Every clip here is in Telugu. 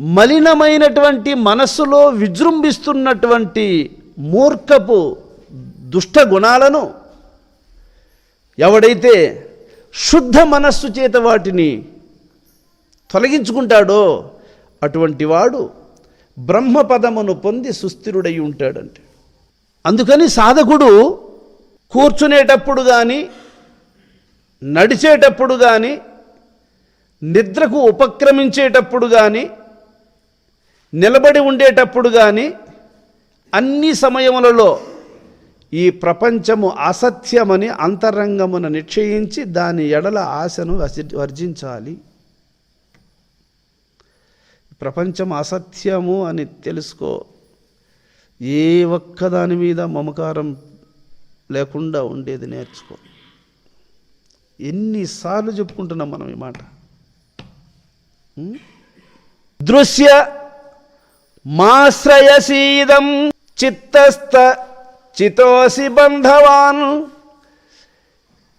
మలినమైనటువంటి మనస్సులో విజృంభిస్తున్నటువంటి మూర్ఖపు దుష్ట గుణాలను ఎవడైతే శుద్ధ మనస్సు చేత వాటిని తొలగించుకుంటాడో అటువంటి వాడు బ్రహ్మపదమును పొంది సుస్థిరుడై ఉంటాడంటే. అందుకని సాధకుడు కూర్చునేటప్పుడు కానీ నడిచేటప్పుడు కానీ నిద్రకు ఉపక్రమించేటప్పుడు కానీ నిలబడి ఉండేటప్పుడు కానీ అన్ని సమయములలో ఈ ప్రపంచము అసత్యమని అంతరంగమున నిశ్చయించి దాని ఎడల ఆశను వర్జించాలి. ప్రపంచం అసత్యము అని తెలుసుకో. ఏ ఒక్క దాని మీద మమకారం లేకుండా ఉండేది నేర్చుకో. ఎన్నిసార్లు చెప్పుకుంటున్నాం మనం ఈ మాట? దృశ్య మాశ్రయసీదం చిత్తస్థ చితోసి బంధవాన్.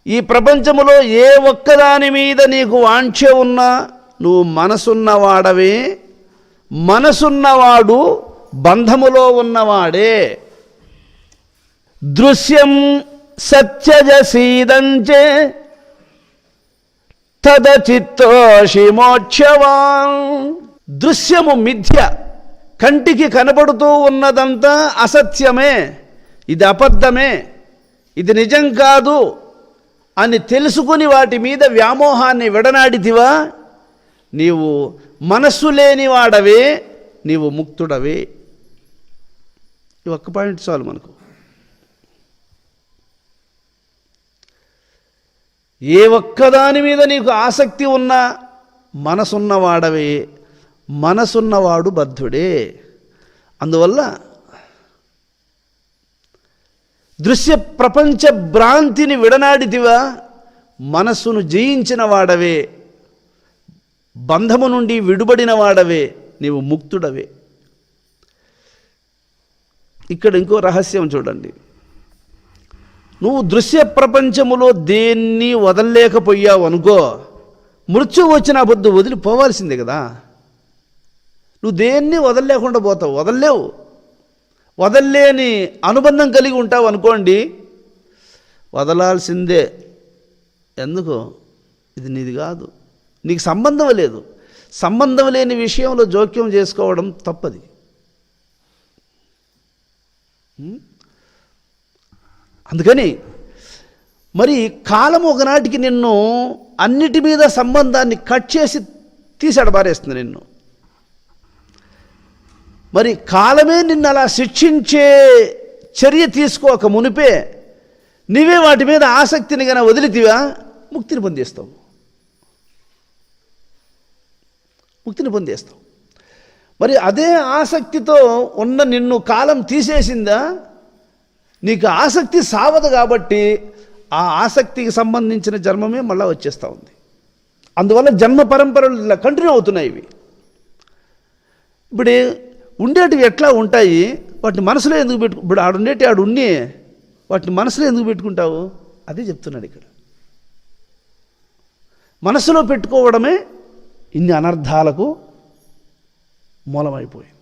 ఈ ప్రపంచములో ఏ ఒక్కదాని మీద నీకు వాంఛ ఉన్నా నువ్వు మనసున్నవాడవే. మనసున్నవాడు బంధములో ఉన్నవాడే. దృశ్యం సత్యజసీదంచే తదచిత్తోషి మోక్షవాన్. దృశ్యము మిథ్య. కంటికి కనబడుతూ ఉన్నదంతా అసత్యమే. ఇది అబద్ధమే. ఇది నిజం కాదు అని తెలుసుకుని వాటి మీద వ్యామోహాన్ని విడనాడితివా? నీవు మనస్సు లేనివాడవే నీవు ముక్తుడవే. ఈ ఒక్క పాయింట్ చాలు మనకు. ఏ ఒక్కదాని మీద నీకు ఆసక్తి ఉన్నా మనసున్నవాడవే. మనసున్నవాడు బద్ధుడే. అందువల్ల దృశ్య ప్రపంచ భ్రాంతిని విడనాడితివా మనస్సును జయించిన వాడవే బంధము నుండి విడుబడిన వాడవే నీవు ముక్తుడవే. ఇక్కడ ఇంకో రహస్యం చూడండి. నువ్వు దృశ్య ప్రపంచములో దేన్ని వదలలేకపోయావు అనుకో మృత్యు వచ్చిన బుద్ధి వదిలిపోవాల్సిందే కదా. నువ్వు దేన్ని వదలలేకుండా పోతావు? వదలలేవు. వదల్లేని అనుబంధం కలిగి ఉంటావు అనుకోండి వదలాల్సిందే. ఎందుకు? ఇది నీది కాదు. నీకు సంబంధం లేదు. సంబంధం లేని విషయంలో జోక్యం చేసుకోవడం తప్పది. అందుకని మరి కాలం ఒకనాటికి నిన్ను అన్నిటి మీద సంబంధాన్ని కట్ చేసి తీసాడు పారేస్తుంది నిన్ను. మరి కాలమే నిన్ను అలా శిక్షించే చర్య తీసుకోక మునిపే. నీవే వాటి మీద ఆసక్తిని గన వదిలితివా? ముక్తిని పొందేస్తావు. ముక్తిని పొందేస్తావు. మరి అదే ఆసక్తితో ఉన్న నిన్ను కాలం తీసేసిందా? నీకు ఆసక్తి సావదు కాబట్టి ఆ ఆసక్తికి సంబంధించిన జన్మమే మళ్ళీ వచ్చేస్తూ ఉంది. అందువల్ల జన్మ పరంపరలు ఇలా కంటిన్యూ అవుతున్నాయి ఇవి. ఇప్పుడు ఉండేటివి ఎట్లా ఉంటాయి? వాటిని మనసులో ఎందుకు పెట్టుకు ఇప్పుడు ఆడు ఉండేటి ఆడు ఉన్ని వాటిని మనసులో ఎందుకు పెట్టుకుంటావు? అదే చెప్తున్నాడు ఇక్కడ. మనసులో పెట్టుకోవడమే ఇన్ని అనర్థాలకు మూలమైపోయింది.